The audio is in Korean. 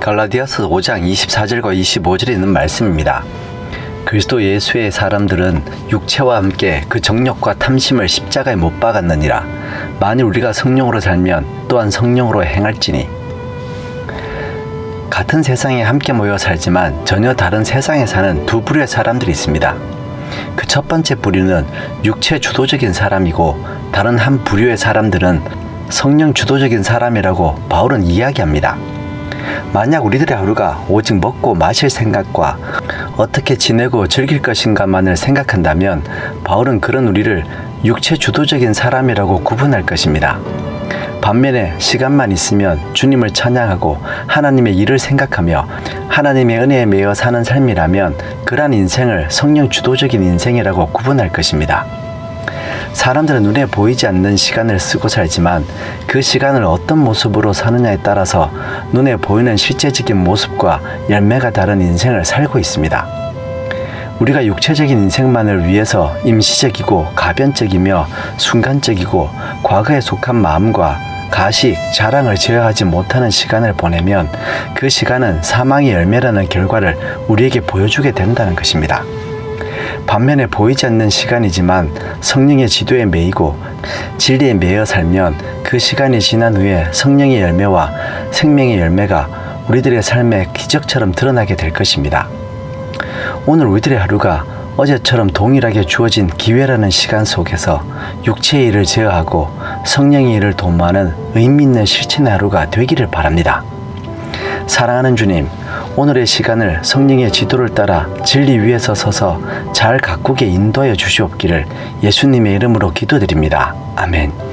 갈라디아서 5장 24절과 25절에 있는 말씀입니다. 그리스도 예수의 사람들은 육체와 함께 그 정욕과 탐심을 십자가에 못 박았느니라. 만일 우리가 성령으로 살면 또한 성령으로 행할지니. 같은 세상에 함께 모여 살지만 전혀 다른 세상에 사는 두 부류의 사람들이 있습니다. 그 첫 번째 부류는 육체 주도적인 사람이고 다른 한 부류의 사람들은 성령 주도적인 사람이라고 바울은 이야기합니다. 만약 우리들의 하루가 오직 먹고 마실 생각과 어떻게 지내고 즐길 것인가만을 생각한다면 바울은 그런 우리를 육체 주도적인 사람이라고 구분할 것입니다. 반면에 시간만 있으면 주님을 찬양하고 하나님의 일을 생각하며 하나님의 은혜에 매여 사는 삶이라면 그러한 인생을 성령 주도적인 인생이라고 구분할 것입니다. 사람들은 눈에 보이지 않는 시간을 쓰고 살지만 그 시간을 어떤 모습으로 사느냐에 따라서 눈에 보이는 실제적인 모습과 열매가 다른 인생을 살고 있습니다. 우리가 육체적인 인생만을 위해서 임시적이고 가변적이며 순간적이고 과거에 속한 마음과 가식, 자랑을 제어하지 못하는 시간을 보내면 그 시간은 사망의 열매라는 결과를 우리에게 보여주게 된다는 것입니다. 반면에 보이지 않는 시간이지만 성령의 지도에 매이고 진리에 매여 살면 그 시간이 지난 후에 성령의 열매와 생명의 열매가 우리들의 삶에 기적처럼 드러나게 될 것입니다. 오늘 우리들의 하루가 어제처럼 동일하게 주어진 기회라는 시간 속에서 육체의 일을 제어하고 성령의 일을 도모하는 의미 있는 실천의 하루가 되기를 바랍니다. 사랑하는 주님, 오늘의 시간을 성령의 지도를 따라 진리 위에 서 서서 잘 가꾸게 인도하여 주시옵기를 예수님의 이름으로 기도드립니다. 아멘.